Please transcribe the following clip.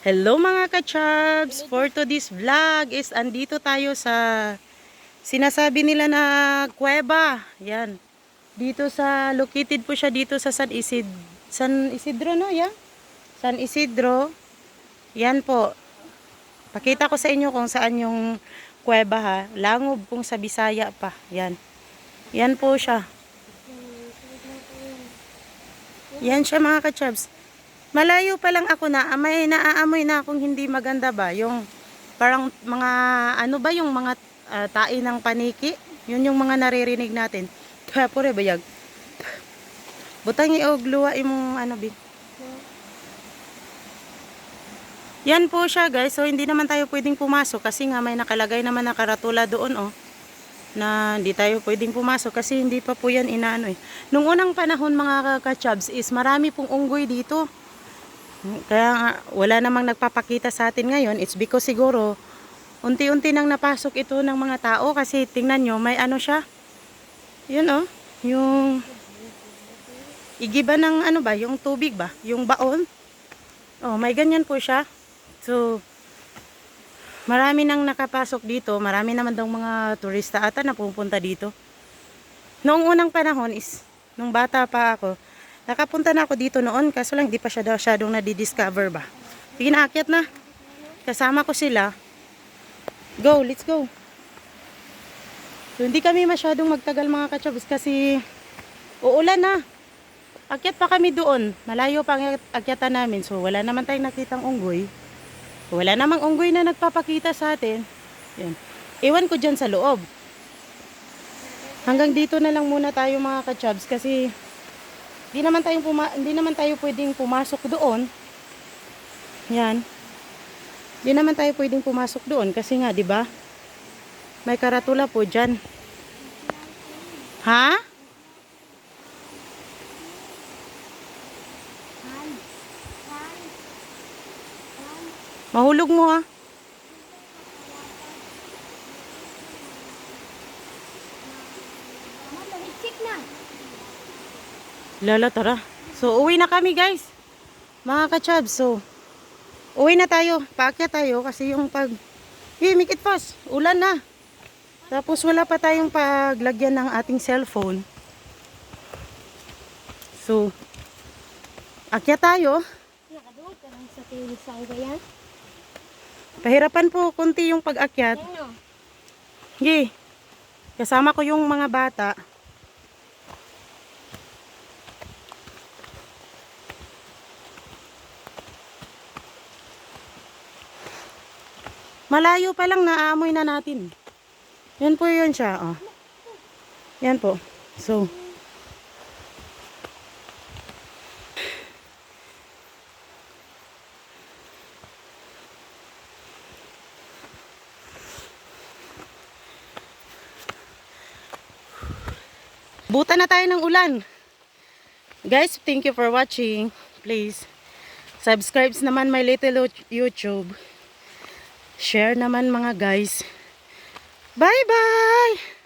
Hello mga kachabs! For today's vlog is andito tayo sa sinasabi nila na kuweba. Yan. Dito sa, located po siya dito sa San Isid San Isidro no? Yan. San Isidro. Yan po. Pakita ko sa inyo kung saan yung kuweba ha. Langob kung sa Bisaya pa. Yan. Yan po siya. Yan siya mga kachabs. Malayo pa lang ako na, may naaamoy na akong hindi maganda ba? Yung parang mga, ano ba yung mga ah, tae ng paniki? Yun yung mga naririnig natin. Pure bayag. Butang iog luwa imong ano bi. Yan po siya guys. So hindi naman tayo pwedeng pumasok kasi nga may nakalagay naman na karatula doon oh na hindi tayo pwedeng pumasok kasi hindi pa po yan inaano eh. Nung unang panahon mga kachabs is marami pong unggoy dito. Kaya wala namang nagpapakita sa atin ngayon. It's because siguro, unti-unti nang napasok ito ng mga tao kasi tingnan nyo, may ano siya. Yun oh, yung igiba ng ano ba, yung tubig ba, yung baon. Oh, may ganyan po siya. So, marami nang nakapasok dito. Marami naman daw mga turista ata na pupunta dito. Noong unang panahon is, nung bata pa ako, Nakapunta na ako dito noon, kaso lang di pa siya masyadong nadidiscover ba. Sige na, akyat na. Kasama ko sila. Go, let's go. So, hindi kami masyadong magtagal mga kachabs kasi uulan na. Akyat pa kami doon. Malayo pa ang akyatan namin. So, wala naman tayong nakitang unggoy. Wala namang unggoy na nagpapakita sa atin. Yan. Iwan ko dyan sa loob. Hanggang dito na lang muna tayo mga kachabs kasi hindi naman tayo puma hindi naman tayo pwedeng pumasok doon. Yan. Hindi naman tayo pwedeng pumasok doon kasi nga, 'di ba? May karatula po diyan. Ha? Mahulog mo ha. Hitsik na. Lala, tara. So, uwi na kami, guys. Mga kachab, so, uwi na tayo. Paakyat tayo kasi yung pag... Eh, make it fast. Ulan na. Tapos, wala pa tayong paglagyan ng ating cellphone. So, akyat tayo. Pahirapan po kunti yung pag-akyat. Sige. Kasama ko yung mga bata. Malayo pa lang naaamoy na natin. Yan po yun siya. Oh. Yan po. So, buta na tayo ng ulan. Guys, thank you for watching. Please, subscribe naman my little YouTube. Share naman mga guys. Bye-bye!